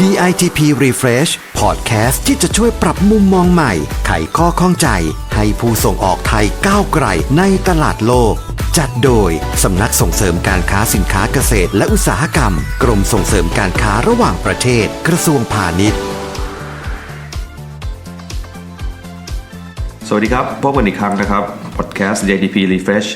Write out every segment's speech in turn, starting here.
DITP Refresh Podcast ที่จะช่วยปรับมุมมองใหม่ ไขข้อข้องใจ ให้ผู้ส่งออกไทยก้าวไกลในตลาดโลก จัดโดย สำนักส่งเสริมการค้าสินค้าเกษตรและอุตสาหกรรม กรมส่งเสริมการค้าระหว่างประเทศ กระทรวงพาณิชย์ สวัสดีครับ พบกันอีกครั้งนะครับพอดแคสต์ JDP Refresh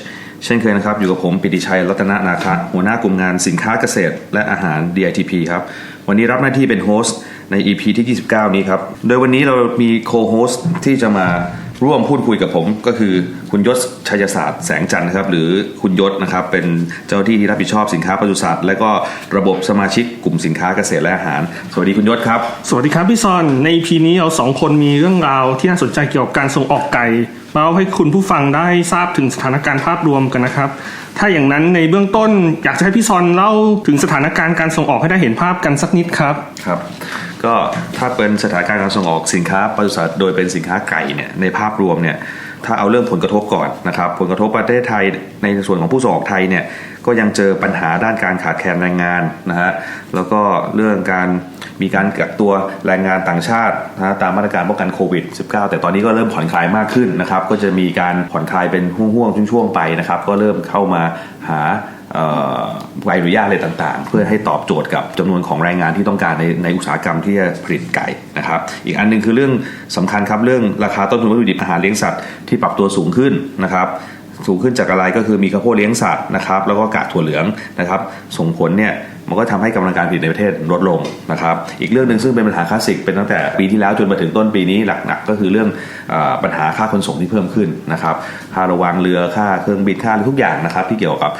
เช่นเคยนะครับ อยู่กับผมปิติชัยรัตนนาคาหัวหน้ากลุ่มงานสินค้าเกษตร และอาหาร DITP ครับ วันนี้รับหน้าที่เป็นโฮสต์ใน EP ที่ 29 นี้ครับ โดยวันนี้เรามีโคโฮสต์ที่จะมาร่วมพูดคุยกับผมก็คือ คุณยศชัยศาสตร์แสงจันทร์นะครับหรือคุณยศนะครับเป็นเจ้าหน้าที่ที่รับผิดชอบสินค้าปศุสัตว์และก็ระบบสมาชิกกลุ่มสินค้าเกษตรและอาหาร สวัสดีคุณยศครับ สวัสดีครับพี่ซอนใน EP นี้เราสองคนมีเรื่องราวที่น่าสนใจเกี่ยวกับการส่งออกไก่มาเล่าให้คุณผู้ฟังได้ทราบถึงสถานการณ์ภาพรวมกันนะครับ ถ้าอย่างนั้นในเบื้องต้นอยากจะให้พี่ซอนเล่าถึงสถานการณ์การส่งออกให้ได้เห็นภาพกันสักนิดครับครับก็ถ้าเป็นสถานการณ์การส่งออกสินค้าปศุสัตว์โดยเป็นสินค้าไก่เนี่ยในภาพรวมเนี่ย ถ้าเอาเรื่องผลกระทบก่อนนะครับ ผลกระทบประเทศไทยในส่วนของผู้ส่งออกไทยเนี่ยก็ยังเจอปัญหาด้านการขาดแคลนแรงงานนะฮะแล้วก็เรื่องการมีการกักตัวแรงงานต่างชาตินะตามมาตรการป้องกันโควิด -19 แต่ตอนนี้ก็เริ่มผ่อนคลายมากขึ้นนะครับ ก็จะมีการผ่อนคลายเป็นห่วงๆช่วงๆไปนะครับ ก็เริ่มเข้ามาหา ใบอนุญาตอะไรต่างๆ เพื่อให้ตอบโจทย์กับจำนวนของแรงงานที่ต้องการในในอุตสาหกรรมที่จะผลิตไก่นะครับ อีกอันหนึงคือเรื่องสำคัญครับเรื่องราคาต้นทุนวัตถุดิบอาหารเลี้ยงสัตว์ที่ปรับตัวสูงขึ้นนะครับสูงขึ้นจากอะไรก็คือมีข้าวโพดเลี้ยงสัตว์นะครับแล้วก็กากถั่วเหลืองนะครับส่งผลเนี่ย มันก็ทำให้กำลังการผลิตในประเทศลดลงนะครับอีกเรื่องหนึ่งซึ่งเป็นปัญหาคลาสสิกเป็นตั้งแต่ปีที่แล้วจนมาถึงต้นปีนี้หนักๆก็คือเรื่องอปัญหาค่าขนส่งที่เพิ่มขึ้นนะครับค่าระวางเรือค่าเครื่องบินค่าทุกอย่างนะครับที่เกี่ยวกับ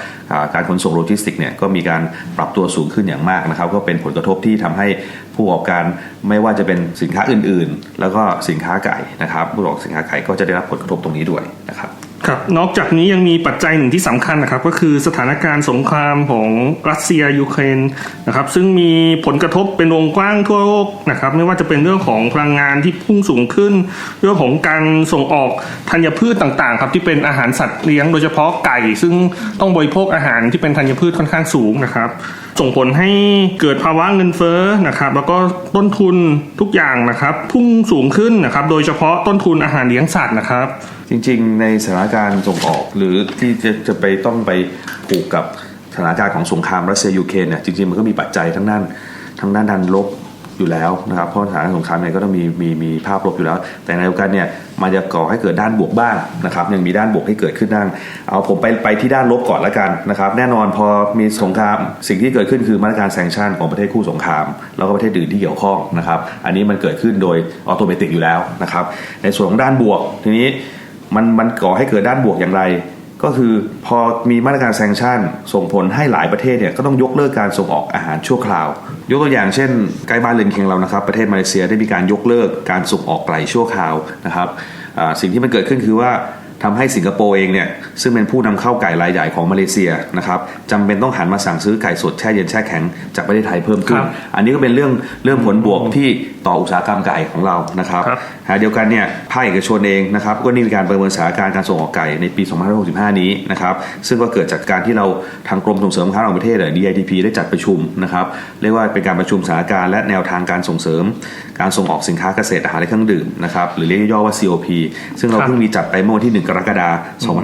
การขนส่งโลจิสติกเนี่ยก็มีการปรับตัวสูงขึ้นอย่างมากนะครับก็เป็นผลกระทบที่ทำให้ผู้ประกอบการไม่ว่าจะเป็นสินค้าอื่นๆ แล้วก็สินค้าไก่นะครับผู้ประกอบสินค้าไก่ก็จะได้รับผลกระทบตรงนี้ด้วยนะครับ ครับนอกจากนี้ยังมีปัจจัยหนึ่งที่สำคัญนะครับ ก็คือสถานการณ์สงครามของรัสเซียยูเครนนะครับซึ่งมีผลกระทบเป็นวงกว้างทั่วโลกนะครับไม่ว่าจะเป็นเรื่องของพลังงานที่พุ่งสูงขึ้น เรื่องของการส่งออกธัญพืชต่างๆครับที่เป็นอาหารสัตว์เลี้ยงโดยเฉพาะไก่ ซึ่งต้องบริโภคอาหารที่เป็นธัญพืชค่อนข้างสูงนะครับ ส่งผลให้เกิดภาวะเงินเฟ้อนะครับแล้วก็ต้นทุนทุกอย่างนะครับพุ่งสูงขึ้นนะครับโดยเฉพาะต้นทุนอาหารเลี้ยงสัตว์นะครับ จริงๆ ในสถานการณ์ส่งออกหรือที่จะจะไปต้องไปผูกกับสถานการณ์ของสงครามรัสเซียยูเครนเนี่ยจริงๆมันก็มีปัจจัยทั้งด้านทั้งด้านดันลบ อยู่แล้วนะครับเพราะสถานสงครามเนี่ยก็ต้องมีมีมีภาพลบอยู่แล้ว แต่ในเดียวกันเนี่ยมันจะก่อให้เกิดด้านบวกบ้างนะครับยังมีด้านบวกให้เกิดขึ้นด้านเอาผมไปไปที่ด้านลบก่อนละกันนะครับแน่นอนพอมีสงครามสิ่งที่เกิดขึ้นคือมาตรการแซงชั่นของประเทศคู่สงคราม แล้วก็ประเทศอื่นที่เกี่ยวข้องนะครับอันนี้มันเกิดขึ้นโดยออโตเมติกอยู่แล้วนะครับในส่วนของด้านบวกทีนี้มันมันก่อให้เกิดด้านบวกอย่างไร ก็คือพอมีมาตรการแซงชั่น ส่งผลให้หลายประเทศเนี่ยก็ต้องยกเลิกการส่งออกอาหารชั่วคราว ยกตัวอย่างเช่นใกล้บ้านเรือนเคียงเรานะครับ ประเทศมาเลเซียได้มีการยกเลิกการส่งออกไก่ชั่วคราวนะครับอ่าสิ่งที่มันเกิดขึ้นคือว่าทำให้สิงคโปร์เองเนี่ยซึ่งเป็นผู้นำเข้าไก่รายใหญ่ของมาเลเซียนะครับจำเป็นต้องหันมาสั่งซื้อไก่สดแช่เย็นแช่แข็งจากประเทศไทยเพิ่มขึ้นครับอันนี้ก็เป็นเรื่องเรื่องผลบวกที่ ต่ออุตสาหกรรมไก่ของเรานะครับครับขณะเดียวกันเนี่ยภาคเอกชนเองนะครับก็นี่มีการประเมินสถานการณ์การส่งออกไก่ในปี 2565 นี้นะครับซึ่งก็เกิดจากการที่เราทางกรมส่งเสริมการค้าระหว่างประเทศหรือ DITP ได้จัดประชุมนะครับเรียกว่าเป็นการประชุมสถานการณ์และแนวทางการส่งเสริม การส่งออกสินค้าเกษตรอาหารและเครื่องดื่มนะครับหรือเรียกย่อว่า COP ซึ่งเราครับเพิ่งมีจัดไปเมื่อวันที่ 1 กรกฎาคม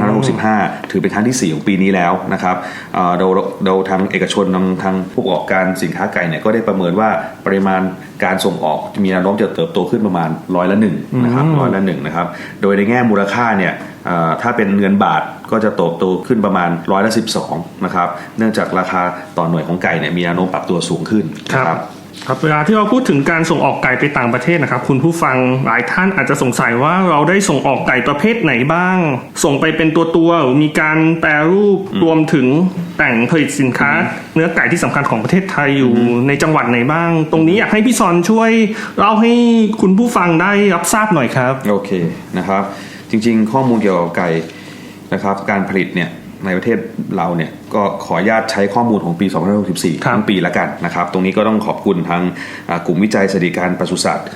2565 ถือเป็นครั้งที่ 4 ของปีนี้แล้วนะครับเอ่อเราเราทางเอกชนทางทางผู้ประกอบการสินค้าไก่เนี่ยก็ได้ประเมินว่าปริมาณการส่งออกมีแนวโน้มจะเติบโตขึ้นประมาณร้อยละหนึ่งนะครับร้อยละหนึ่งนะครับ โดยในแง่มูลค่าเนี่ยเอ่อถ้าเป็นเงินบาทก็จะโตโตขึ้นประมาณร้อยละสิบสองนะครับ เนื่องจากราคาต่อหน่วยของไก่เนี่ยมีแนวโน้มปรับตัวสูงขึ้นนะครับ ครับเวลาที่เราพูดถึงการส่งออกไก่ไปต่างประเทศนะครับ คุณผู้ฟังหลายท่านอาจจะสงสัยว่าเราได้ส่งออกไก่ประเภทไหนบ้าง ส่งไปเป็นตัวตัวๆหรือมีการแปรรูปรวมถึงแต่งผลิตสินค้า เนื้อไก่ที่สำคัญของประเทศไทยอยู่ในจังหวัดไหนบ้าง ตรงนี้อยากให้พี่ซอนช่วยเล่าให้คุณผู้ฟังได้รับทราบหน่อยครับโอเคนะครับ จริงๆ ข้อมูลเกี่ยวกับไก่นะครับ การผลิตเนี่ย ในประเทศเราเนี่ยก็ขออนุญาตใช้ข้อมูลของปี 2564ครับทั้งปีละกันนะครับ ตรงนี้ก็ต้องขอบคุณทางอ่ากลุ่มวิจัยสถิติการปศุสัตว์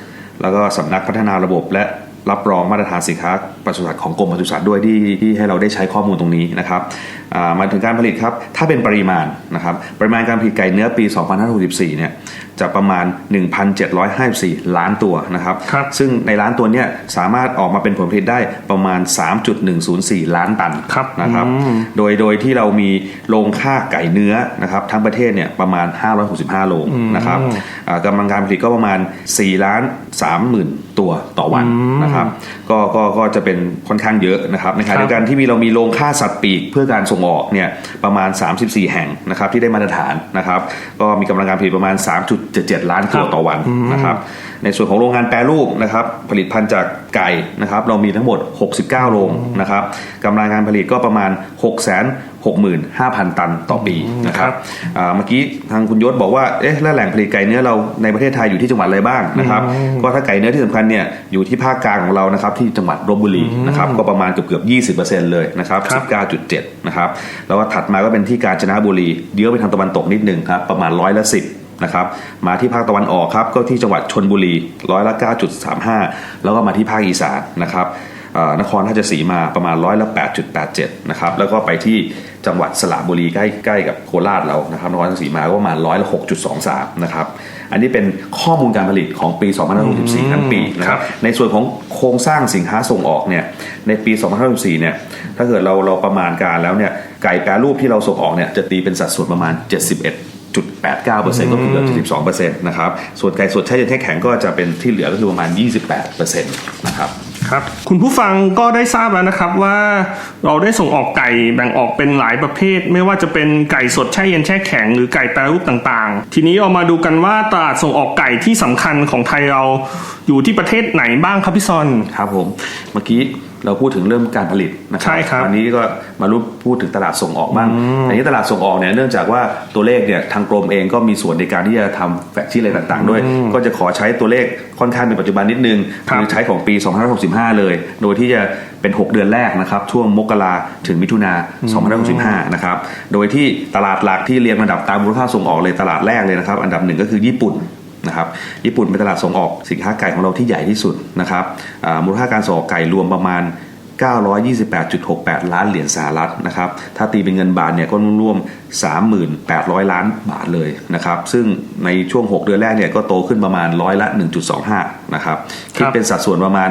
แล้วก็สำนักพัฒนาระบบและ รับรองมาตรฐานสินค้าปศุสัตว์ของกรมปศุสัตว์ด้วยที่ที่ให้เราได้ใช้ข้อมูลตรงนี้นะครับอ่ามาถึงการผลิตครับ ถ้าเป็นปริมาณนะครับปริมาณการผลิตไก่เนื้อปี 2564 เนี่ยจะประมาณ 1,754 ล้านตัวนะครับครับซึ่งในล้านตัวเนี้สามารถออกมาเป็นผลผลิตได้ประมาณ 3.104 ล้านตันครับนะครับอืมโดยโดยที่เรามีโรงฆ่าไก่เนื้อนะครับทั้งประเทศเนี่ยประมาณ 565 โรงนะครับอ่ากำลังการผลิตก็ประมาณ 4 ล้าน3หมื่นตัวต่อวันนะครับก็ก็ก็จะเป็นค่อนข้างเยอะนะครับในขณะเดียวกันที่มีเรามีโรงฆ่าสัตว์ปีกเพื่อการส่งออกเนี่ยประมาณ 34 แห่งนะครับที่ได้มาตรฐานนะครับ ก็มีกำลังการผลิตประมาณ 3.77 ล้านตัวครับต่อวันนะครับ ในส่วนของโรงงานแปรรูปนะครับผลิตภัณฑ์จากไก่นะครับเรามีทั้งหมด 69 โรงนะครับกำลังการผลิตก็ประมาณ 6 6 5 0 0 0 ตันต่อปีนะครับอ่าเมื่อกี้ทางคุณยศบอกว่าเอ๊ะแล้วแหล่งผลิตไก่เนื้อเราในประเทศไทยอยู่ที่จังหวัดอะไรบ้างนะครับก็ถ้าไก่เนื้อที่สำคัญเนี่ยอยู่ที่ภาคกลางของเรานะครับที่จังหวัดลบบุรีนะครับก็ประมาณเกือบเกือบ20%เลยนะครับครับ19.7นะครับแล้วก็ถัดมาก็เป็นที่กาญจนบุรีเดี๋ยวไปทางตะวันตกนิดหนึ่งครับประมาณร้อยละสิบ นะครับมาที่ภาคตะวันออกครับก็ที่จังหวัดชนบุรีร้อยละ 9.35 แล้วก็มาที่ภาคอีสานนะครับเอ่อนครราชสีมาประมาณร้อยละ 8.87 นะครับ แล้วก็ไปที่จังหวัดสระบุรีใกล้ใกล้กับโคราชเรานะครับนครราชสีมาก็ประมาณร้อยละ 6.23 นะครับ อันนี้เป็นข้อมูลการผลิตของปี 2564 ทั้งปีนะคครัรับบในส่วนของโครงสร้างสินค้าส่งออกเนี่ยในปี 2564 เนี่ยถ้าเกิดเราเราประมาณการแล้วเนี่ยไก่แปรรูปที่เราส่งออกเนี่ยจะตีเป็นสัดส่วนประมาณ 71.89%ก็คือเกือบ72%นะครับ ส่วนไก่สดแช่เย็นแช่แข็งก็จะเป็นที่เหลือก็คือประมาณ 28%นะครับครับคุณผู้ฟังก็ได้ทราบแล้วนะครับว่าเราได้ส่งออกไก่แบ่งออกเป็นหลายประเภท ไม่ว่าจะเป็นไก่สดแช่เย็นแช่แข็งหรือไก่แปรรูปต่างๆ ทีนี้เรามาดูกันว่าตลาดส่งออกไก่ที่สำคัญของไทยเราอยู่ที่ประเทศไหนบ้างครับพี่ซอนครับผมเมื่อกี้ เราพูดถึงเรื่องการผลิตนะครัใช่ครับวันนี้ก็มารู้พูดถึงตลาดส่งออกบ้างในนี้ตลาดส่งออกเนี่ยเนื่องจากว่าตัวเลขเนี่ยทางกรมเองก็มีส่วนในการที่จะทำแฟกชี่อะไรต่างๆ ด้วย ก็จะขอใช้ตัวเลขค่อนข้างเป็นปัจจุบันนิดนึงครับคือใช้ของปี2565 เลย โดยที่จะเป็น 6 เดือนแรกนะครับช่วงมกราถึงมิถุนา2565 นะครับโดยที่ตลาดหลักที่เรียงลำดับตามมูลค่าส่งออกเลยตลาดแรกเลยนะครับอันดับหนึ่งก็คือญี่ปุ่น นะครับญี่ปุ่นเป็นตลาดส่งออกสินค้าไก่ของเราที่ใหญ่ที่สุดนะครับมูลค่าการส่งออกไก่รวมประมาณ 928.68 ล้านเหรียญสหรัฐนะครับ ถ้าตีเป็นเงินบาทเนี่ยก็รวมๆ3,800 ล้านบาทเลยนะครับ ซึ่งในช่วง 6 เดือนแรกเนี่ยก็โตขึ้นประมาณร้อยละ 1.25 นะครับ คิดเป็นสัดส่วนประมาณ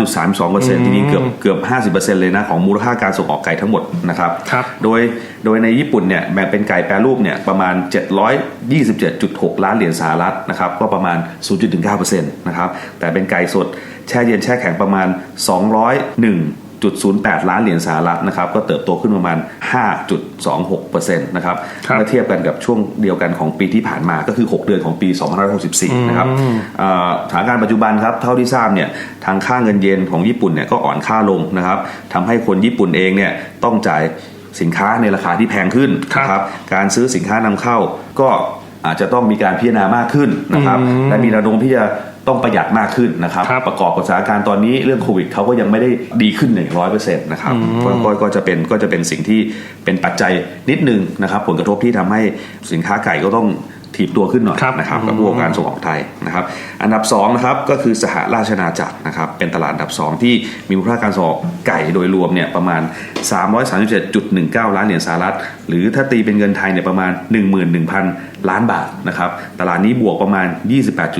49.32%ทีนี้เกือบเกือบ 50%เลยนะของมูลค่าการส่งออกไก่ทั้งหมดนะครับครับโดยโดยในญี่ปุ่นเนี่ยแบ่งเป็นไก่แปรรูปเนี่ยประมาณ 727.6 ล้านเหรียญสหรัฐนะครับ ก็ประมาณ 0.19%นะครับ แต่เป็นไก่สด แช่เย็นแช่แข็งประมาณ 201.08 ล้านเหรียญสหรัฐนะครับก็เติบโตขึ้นประมาณ 5.26%นะครับครับเมื่อเทียบกันกับช่วงเดียวกันของปีที่ผ่านมาก็คือ 6 เดือนของปี 2564 นะครับเอ่อสถานการณ์ปัจจุบันครับเท่าที่ทราบเนี่ยทางค่าเงินเยนของญี่ปุ่นเนี่ยก็อ่อนค่าลงนะครับทำให้คนญี่ปุ่นเองเนี่ยต้องจ่ายสินค้าในราคาที่แพงขึ้นครับนะครับการซื้อสินค้านำเข้าก็อาจจะต้องมีการพิจารณามากขึ้นนะครับอืมและมีระดมที่จะ ต้องประหยัดมากขึ้นนะครับครับ ประกอบกับสถานการณ์ตอนนี้เรื่องโควิดเขาก็ยังไม่ได้ดีขึ้นอย่างร้อยเปอร์เซ็นต์นะครับก็ก็ก็จะเป็นก็จะเป็นสิ่งที่เป็นปัจจัยนิดนึงนะครับ ผลกระทบที่ทำให้สินค้าไก่ก็ต้อง ถีบตัวขึ้นหน่อยครับนะครับกับพวกการส่งออกไทยนะครับ อันดับสองนะครับก็คือสหราชอาณาจักรนะครับ เป็นตลาดอันดับสองที่มีมูลค่าการส่งออกไก่โดยรวมเนี่ยประมาณ 337.19 ล้านเหรียญสหรัฐ หรือถ้าตีเป็นเงินไทยเนี่ยประมาณ 11,000 ล้านบาทนะครับ ตลาดนี้บวกประมาณ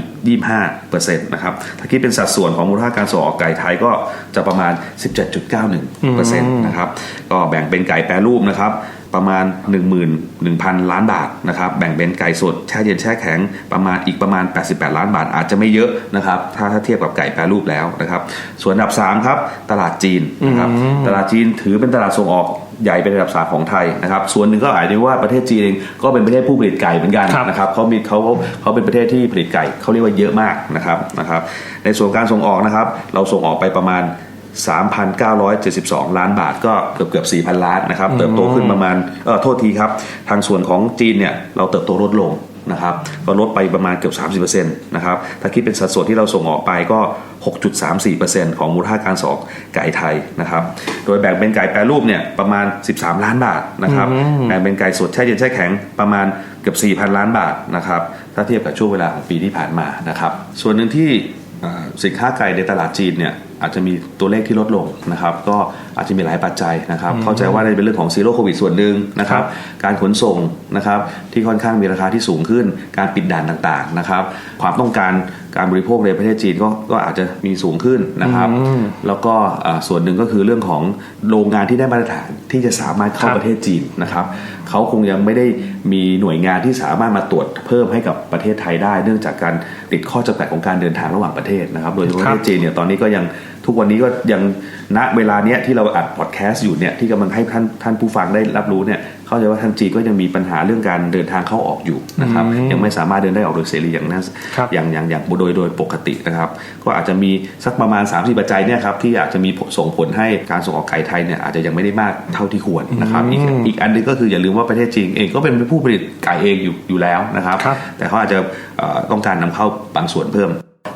28.25%นะครับถ้าคิดเป็นสัดส่วนของมูลค่าการส่งออกไก่ไทยก็จะประมาณ 17.91%นะครับก็แบ่งเป็นไก่แปรรูปนะครับ ประมาณ 11,000 ล้านบาทนะครับแบ่งเป็นไก่สดแช่เย็นแช่แข็งประมาณอีกประมาณ 88 ล้านบาท อาจจะไม่เยอะนะครับถ้าถ้าเทียบกับไก่แปรรูปแล้วนะครับส่วนอันดับ3ครับตลาดจีนนะครับตลาดจีนถือเป็นตลาดส่งออกใหญ่เป็นอันดับสามของไทยนะครับส่วนหนึ่งก็อาจจะว่าประเทศจีนเองก็เป็นประเทศผู้ผลิตไก่เหมือนกันครับนะครับเขามีเขาเขาเขาเป็นประเทศที่ผลิตไก่เขาเรียกว่าเยอะมากนะครับนะครับในส่วนการส่งออกนะครับเราส่งออกไปประมาณ 3,972 ล้านบาทก็เกือบเกือบ4,000 ล้านนะครับ เติบโตขึ้นประมาณเออโทษทีครับ ทางส่วนของจีนเนี่ยเราเติบโตลดลงนะครับก็ลดไปประมาณเกือบ 30%นะครับถ้าคิดเป็นสัดส่วนที่เราส่งออกไปก็ 6.34%ของมูลค่าการส่งออกไก่ไทยนะครับโดยแบ่งเป็นไก่แปรรูปเนี่ยประมาณ 13 ล้านบาทนะครับแบ่งเป็นไก่สดแช่เย็นแช่แข็งประมาณเกือบ 4,000 ล้านบาทนะครับถ้าเทียบกับช่วงเวลาของปีที่ผ่านมานะครับส่วนหนึ่งที่อ่าสินค้าไก่ในตลาดจีนเนี่ย อาจจะมีตัวเลขที่ลดลงนะครับก็อาจจะมีหลายปัจจัยนะครับเข้าใจว่าน่าจะเป็นเรื่องของซีโร่โควิดส่วนหนึ่งนะครับการขนส่งนะครับที่ค่อนข้างมีราคาที่สูงขึ้น การปิดด่านต่างๆนะครับความต้องการการบริโภคในประเทศจีนก็ก็อาจจะมีสูงขึ้นนะครับ แล้วก็อ่าส่วนหนึ่งก็คือเรื่องของโรงงานที่ได้มาตรฐานที่จะสามารถเข้าครับประเทศจีนนะครับเขาคงยังไม่ได้มีหน่วยงานที่สามารถมาตรวจเพิ่มให้กับประเทศไทยได้ เนื่องจากการติดข้อจำกัดของการเดินทางระหว่างประเทศนะครับ โดยเฉพาะประเทศจีนเนี่ยตอนนี้ก็ยัง ทุกวันนี้ก็ยังณเวลาเนี้ยที่เราอัดพอดแคสต์อยู่เนี่ยที่กำลังให้ท่านท่านผู้ฟังได้รับรู้เนี่ยเข้าใจว่าทางจีนก็ยังมีปัญหาเรื่องการเดินทางเข้าออกอยู่นะครับยังไม่สามารถเดินได้ออกโดยเสรีอย่างนั้นครับอย่างอย่างอย่างโดยโดยปกตินะครับ ก็อาจจะมีสักประมาณ 3 4ปัจจัยเนี่ยครับที่อาจจะมีผลส่งผลให้การส่งออกไก่ไทยเนี่ยอาจจะยังไม่ได้มากเท่าที่ควรนะครับอีกอีกอันหนึงก็คืออย่าลืมว่าประเทศจีนเองก็เป็นผู้ผลิตไก่เองอยู่อยู่แล้วนะครับครับแต่เขาอาจจะเอ่อต้องการนำเข้าบางส่วนเพิ่ม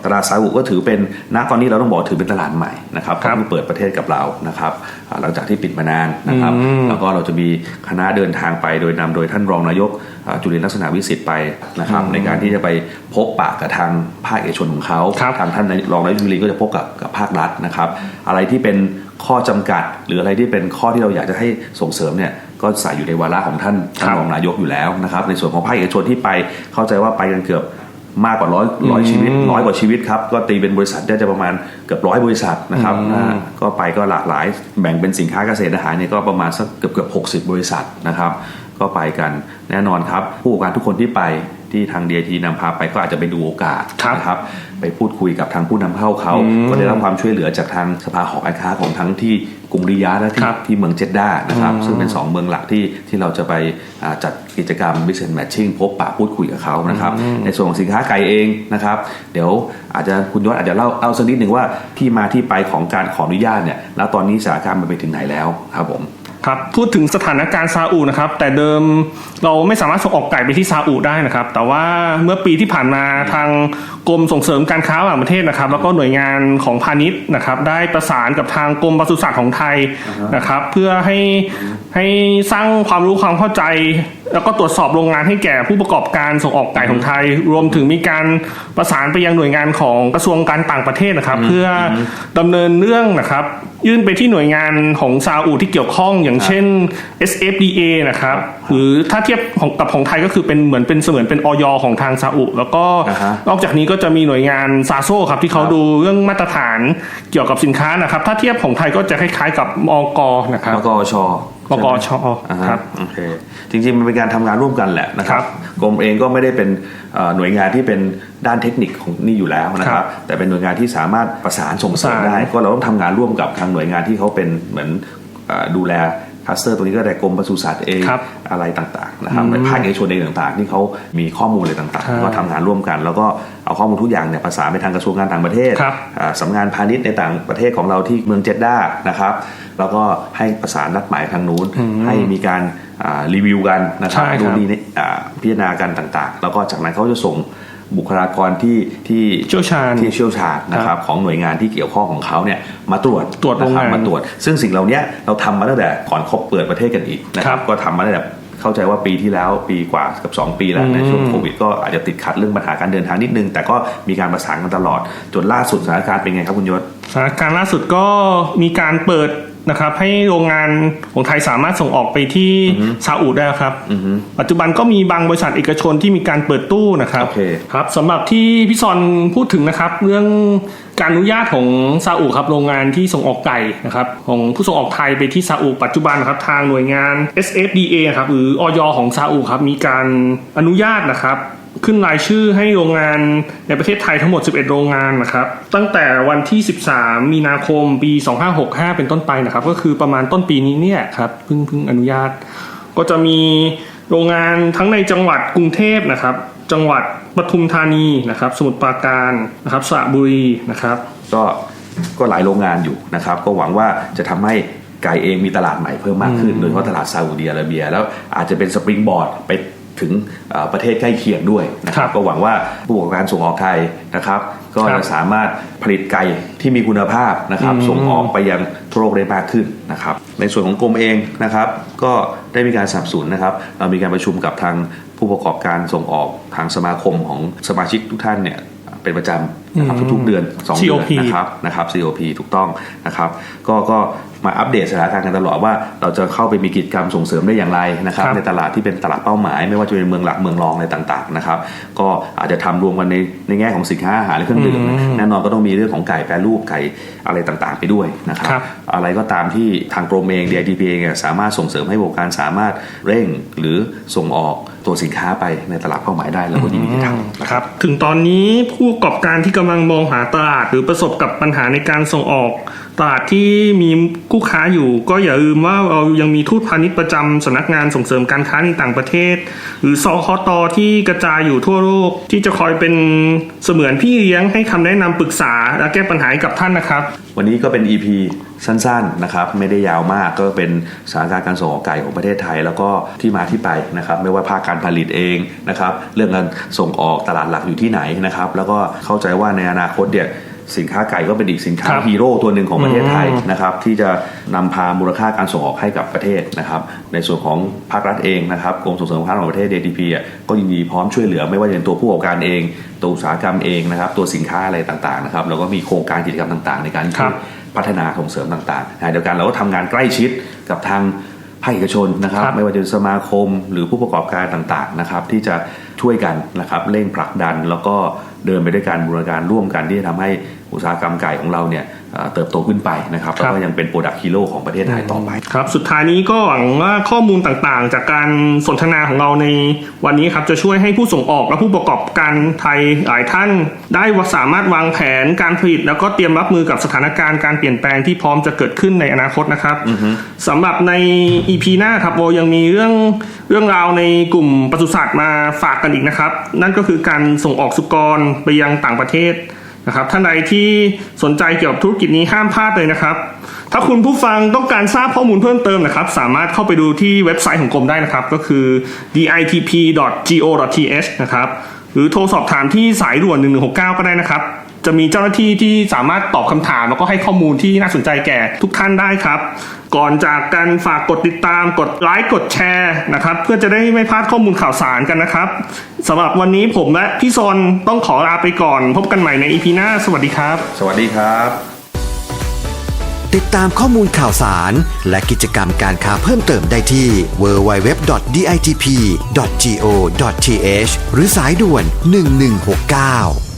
ตลาดซาอุก็ถือเป็นณตอนนี้เราต้องบอกถือเป็นตลาดใหม่นะครับครับเพิ่งเปิดประเทศกับเรานะครับอ่าหลังจากที่ปิดมานานนะครับอืมแล้วก็เราจะมีคณะเดินทางไปโดยนำโดยท่านรองนายกอ่าจุลินลักษณะวิสิทธิ์ไปนะครับ ในการที่จะไปพบปะกับทางภาคเอกชนของเขาครับทางท่านรองนายกจุลินก็จะพบกับกับภาครัฐนะครับ อะไรที่เป็นข้อจำกัด หรืออะไรที่เป็นข้อที่เราอยากจะให้ส่งเสริมเนี่ยก็ใส่อยู่ในวาระของท่านท่านรองนายกอยู่แล้วนะครับ ในส่วนของภาคเอกชนที่ไปเข้าใจว่าไปกันเกือบ มากกว่าร้อยร้อยชีวิตร้อยกว่าชีวิตครับ ก็ตีเป็นบริษัทได้จะประมาณเกือบร้อยบริษัทนะครับอืมนะก็ไปก็หลากหลายแบ่งเป็นสินค้าเกษตรอาหารเนี่ยก็ประมาณสักเกือบเกือบหกสิบบริษัทนะครับ ก็ไปกันแน่นอนครับ ผู้ประกอบการทุกคนที่ไป ที่ทางดีทีนำพาไปก็อาจจะไปดูโอกาสครับนะครับไปพูดคุยกับทางผู้นำเข้าเขาอืมก็ได้รับความช่วยเหลือจากทางสภาหอการค้าของทั้งที่กรุงริยาดและที่ครับที่เมืองเจดด้านะครับอืมซึ่งเป็นสองเมืองหลักที่ที่เราจะไปอ่าจัดกิจกรรม business matching พบปะพูดคุยกับเขานะครับ ในส่วนของสินค้าไก่เองนะครับ เดี๋ยวอาจจะคุณยศอาจจะเล่าเอาสักนิดหนึ่งว่าที่มาที่ไปของการขออนุญาตเนี่ยแล้วตอนนี้สถานการณ์มันไปถึงไหนแล้วครับผม ครับพูดถึงสถานการณ์ซาอุนะครับ แต่เดิมเราไม่สามารถส่งออกไก่ไปที่ซาอุได้นะครับ แต่ว่าเมื่อปีที่ผ่านมาทางกรมส่งเสริมการค้าระหว่างประเทศนะครับ แล้วก็หน่วยงานของพาณิชย์นะครับ ได้ประสานกับทางกรมปศุสัตว์ของไทยนะครับ เพื่อให้ให้สร้างความรู้ความเข้าใจแล้วก็ตรวจสอบโรงงานให้แก่ผู้ประกอบการส่งออกไก่ของไทย รวมถึงมีการประสานไปยังหน่วยงานของกระทรวงการต่างประเทศนะครับ เพื่อดำเนินเรื่องนะครับ ยื่นไปที่หน่วยงานของซาอุที่เกี่ยวข้องอย่างเช่น SFDA นะครับหรือถ้าเทียบของกับของไทยก็คือเป็นเหมือนเป็นเสมือนเป็นออยของทางซาอุ แล้วก็อ่าฮะนอกจากนี้ก็จะมีหน่วยงานซาโซครับที่เขาดูเรื่องมาตรฐานเกี่ยวกับสินค้านะครับ ถ้าเทียบของไทยก็จะคล้ายๆ กับมอกนะครับแล้วก็ช มกชอ่าคฮะรับโอเคจริงๆมันเป็นการทำงานร่วมกันแหละนะครัครับบกรมเองก็ไม่ได้เป็นเอ่อหน่วยงานที่เป็นด้านเทคนิคของนี่อยู่แล้วนะคครัรับบแต่เป็นหน่วยงานที่สามารถประสานส่งเสริมประสานได้ ก็เราต้องทำงานร่วมกับทางหน่วยงานที่เขาเป็นเหมือนเอ่อดูแล คลัสเตอร์ตรงนี้ก็ได้กรมปศุสัตว์เองครับอะไรต่างๆนะครับอืมในภาคเอกชนเองต่างๆ ที่เขามีข้อมูลอะไรต่างครับๆก็ทำงานร่วมกัน แล้วก็เอาข้อมูลทุกอย่างเนี่ยประสานไปทางกระทรวงการต่างประเทศครับอ่าสำนักงานพาณิชย์ในต่างประเทศของเราที่เมืองเจดด้านะครับแล้วก็ให้ประสานนัดหมายทางนู้นให้มีการอ่ารีวิวกันนะครับใช่ครับดูนี่อ่าพิจารณากันต่างๆ แล้วก็จากนั้นเขาจะส่ง บุคลากรที่ที่เชี่ยวชาญที่เชี่ยวชาญนะครับของหน่วยงานที่เกี่ยวข้องของเขาเนี่ยมาตรวจตรวจโรงนะคงานบมาตรวจ ซึ่งสิ่งเหล่านี้เราทำมาตั้งแต่ก่อนเขาเปิดประเทศกันอีกนะคครัรับบก็ทำมาตั้งแต่เข้าใจว่าปีที่แล้วปีกว่ากับ 2 ปีแล้วอืมในช่วงโควิดก็อาจจะติดขัดเรื่องปัญหาการเดินทางนิดนึง แต่ก็มีการประสานกันตลอด จนล่าสุดสถานการณ์เป็นไงครับคุณยศสถานการณ์ล่าสุดก็มีการเปิด นะครับให้โรงงานของไทยสามารถส่งออกไปที่ซาอุได้ครับ ปัจจุบันก็มีบางบริษัทเอกชนที่มีการเปิดตู้นะครับโอเคครับสำหรับที่พี่ซอนพูดถึงนะครับ เรื่องการอนุญาตของซาอุครับโรงงานที่ส่งออกไก่นะครับของผู้ส่งออกไทยไปที่ซาอุปัจจุบันนะครับทางหน่วยงาน SFDA ครับหรือออยของซาอุครับมีการอนุญาตนะครับ ขึ้นรายชื่อให้โรงงานในประเทศไทยทั้งหมด 11 โรงงานนะครับ ตั้งแต่วันที่ 13 มีนาคมปี 2565 เป็นต้นไปนะครับ ก็คือประมาณต้นปีนี้เนี่ยครับเพิ่งเพิ่งอนุญาต ก็จะมีโรงงานทั้งในจังหวัดกรุงเทพนะครับ จังหวัดปทุมธานีนะครับ สมุทรปราการนะครับสระบุรีนะครับ ก็ก็หลายโรงงานอยู่นะครับ ก็หวังว่าจะทำให้ไก่เองมีตลาดใหม่เพิ่มมากขึ้นโดยเฉพาะตลาดซาอุดิอาระเบีย แล้วอาจจะเป็นสปริงบอร์ดไป ถึงเอ่อประเทศใกล้เคียงด้วยนะคครัรับบก็หวังว่าผู้ประกอบการส่งออกไทยนะครับ ก็ครัจะบสามารถผลิตไก่ที่มีคุณภาพนะครับอืมส่งออกไปยังทั่วโลกได้มากขึ้นนะครับ ในส่วนของกรมเองนะครับ ก็ได้มีการสนับสนุนนะครับ เรามีการประชุมกับทางผู้ประกอบการส่งออกทางสมาคมของสมาชิกทุกท่านเนี่ยเป็นประจำนะครับทุกๆเดือนสองเดือน COP นะครับนะครับ COP ถูกต้องนะครับ ก็ก็มาอัปเดตสถานการณ์กันตลอดว่าเราจะเข้าไปมีกิจกรรมส่งเสริมได้อย่างไรนะครับครับ ในตลาดที่เป็นตลาดเป้าหมาย ไม่ว่าจะเป็นเมืองหลักเมืองรองอะไรต่างๆนะครับก็อาจจะทำรวมกันในในแง่ของสินค้าอาหารและเครื่องดื่มแน่นอนก็ต้องมีเรื่องของไก่แปรรูปไก่อะไรต่างๆ ไปด้วยนะครับครับอะไรก็ตามที่ทางกรมเอง DITP เองเนี่ยสามารถส่งเสริมให้บริการสามารถเร่งหรือส่งออกตัวสินค้าไปในตลาดเป้าหมายได้แล้วก็ยินดีที่ทำนะคครัรับบถึงตอนนี้ผู้ประกอบการที่กำลังมองหาตลาด หรือประสบกับปัญหาในการส่งออก ตลาดที่มีคู่ค้าอยู่ก็อย่าลืมว่าเรายังมีทูตพาณิชย์ประจำสำนักงานส่งเสริมการค้าในต่างประเทศ หรือสคตที่กระจายอยู่ทั่วโลกที่จะคอยเป็นเสมือนพี่เลี้ยงให้คำแนะนำปรึกษาและแก้ปัญหาให้กับท่านนะครับ วันนี้ก็เป็น EP สั้นๆนะครับไม่ได้ยาวมากก็เป็นสถานการณ์การส่งออกไก่ของประเทศไทย แล้วก็ที่มาที่ไปนะครับไม่ว่าภาคการผลิตเองนะครับเรื่องการส่งออกตลาดหลักอยู่ที่ไหนนะครับแล้วก็เข้าใจว่าในอนาคตเนี่ย สินค้าไก่ก็เป็นอีกสินค้าครับฮีโร่ตัวหนึ่งของประเทศไทยอืมนะครับที่จะนำพามูลค่าการส่งออกให้กับประเทศนะครับในส่วนของภาครัฐเองนะครับกรมส่งเสริมการค้าระหว่างประเทศ DTP อะก็ยินดีพร้อมช่วยเหลือไม่ว่าจะเป็นตัวผู้ประกอบการเอง ตัวอุตสาหกรรมเองนะครับตัวสินค้าอะไรต่างๆนะครับแล้วก็มีโครงการกิจกรรมต่างๆ ในการครัช่วยบพัฒนาส่งเสริมต่างๆนะเดียวกันเราก็ทำงานใกล้ชิดกับทางภาคเอกชนนะครับครับไม่ว่าจะเป็นสมาคมหรือผู้ประกอบการต่างๆนะครับที่จะ ช่วยกันนะครับเร่งผลักดันแล้วก็เดินไปด้วยการบูรณาการร่วมกันที่จะทำให้อุตสาหกรรมไก่ของเราเนี่ยเอ่อเติบโตขึ้นไปนะครับครับแล้วก็ยังเป็นโปรดักต์ฮีโร่ของประเทศไทยต่อไปครับสุดท้ายนี้ก็หวังว่าข้อมูลต่างๆ จากการสนทนาของเราในวันนี้ครับจะช่วยให้ผู้ส่งออกและผู้ประกอบการไทยหลายท่าน ได้สามารถวางแผนการผลิต แล้วก็เตรียมรับมือกับสถานการณ์การเปลี่ยนแปลงที่พร้อมจะเกิดขึ้นในอนาคตนะครับสำหรับใน EP หน้าครับโบยังมีเรื่องเรื่องราวในกลุ่มปศุสัตว์มาฝากกันอีกนะครับ นั่นก็คือการส่งออกสุกรไปยังต่างประเทศนะครับท่านใดที่สนใจเกี่ยวกับธุรกิจนี้ห้ามพลาดเลยนะครับ ถ้าคุณผู้ฟังต้องการทราบข้อมูลเพิ่มเติมนะครับ สามารถเข้าไปดูที่เว็บไซต์ของกรมได้นะครับ ก็คือ ditp.go.th นะครับ หรือโทรสอบถามที่สายด่วน 1169 ก็ได้นะครับ จะมีเจ้าหน้าที่ที่สามารถตอบคำถาม แล้วก็ให้ข้อมูลที่น่าสนใจแก่ทุกท่านได้ครับ ก่อนจากกันฝากกดติดตามกดไลค์กดแชร์นะครับ เพื่อจะได้ไม่พลาดข้อมูลข่าวสารกันนะครับสำหรับวันนี้ผมและพี่ซนต้องขอลาไปก่อน พบกันใหม่ในอีพีหน้า สวัสดีครับ สวัสดีครับ ติดตามข้อมูลข่าวสาร และกิจกรรมการค้าเพิ่มเติมได้ที่ www.ditp.go.th หรือสายด่วน 1169